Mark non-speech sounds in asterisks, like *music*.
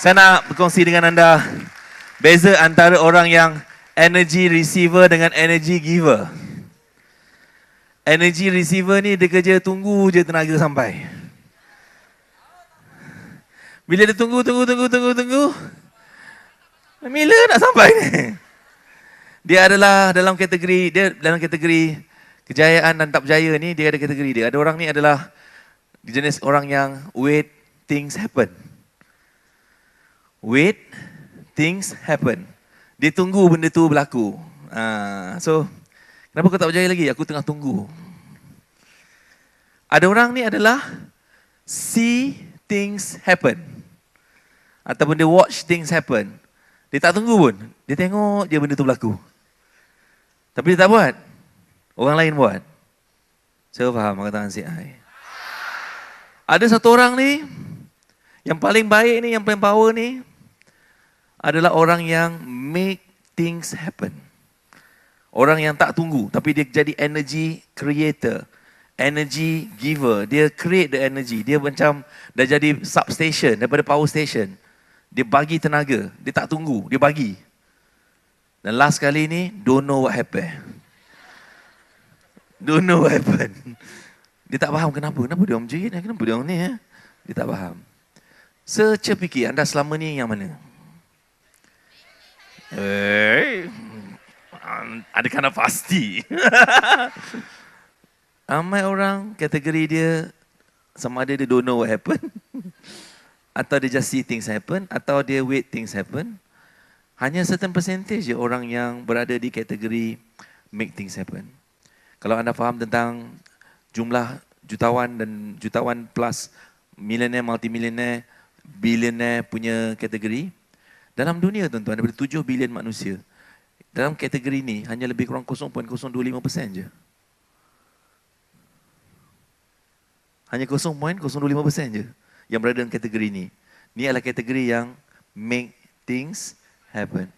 Saya nak berkongsi dengan anda beza antara orang yang energy receiver dengan energy giver. Energy receiver ni dia kerja tunggu je tenaga sampai. Bila dia tunggu, tunggu, tunggu, tunggu, tunggu. Bila nak sampai ni? Dia adalah dalam kategori, dia dalam kategori kejayaan dan tak berjaya ni, dia ada kategori dia. Ada orang ni adalah jenis orang yang wait, things happen. Wait, things happen. Dia tunggu benda tu berlaku. Uh, so, kenapa kau tak berjaya lagi? Aku tengah tunggu. Ada orang ni adalah see things happen. Ataupun dia watch things happen. Dia tak tunggu pun. Dia tengok je benda tu berlaku. Tapi dia tak buat. Orang lain buat. Saya faham kata si ai. Ada satu orang ni yang paling baik ni, yang paling power ni adalah orang yang make things happen. Orang yang tak tunggu tapi dia jadi energy creator, energy giver. Dia create the energy. Dia macam dah jadi substation daripada power station. Dia bagi tenaga, dia tak tunggu, dia bagi. Dan last kali ni, don't know what happened. *laughs* Don't know what happened. Dia tak faham kenapa. Kenapa dia orang jerit? Kenapa dia orang ni? Eh? Dia tak faham. Search fikir anda selama ni yang mana? Eh, ada kena pasti. *laughs* Ramai orang kategori dia sama ada dia don't know what happened *laughs* atau dia just see things happen atau dia wait things happen. Hanya certain percentage je orang yang berada di kategori make things happen. Kalau anda faham tentang jumlah jutawan dan jutawan plus millionaire, multimillionaire, billionaire punya kategori, dalam dunia tuan-tuan, daripada 7 bilion manusia, dalam kategori ini hanya lebih kurang 0.025% je. Hanya 0.025% je yang berada dalam kategori ini. Ini adalah kategori yang make things happen.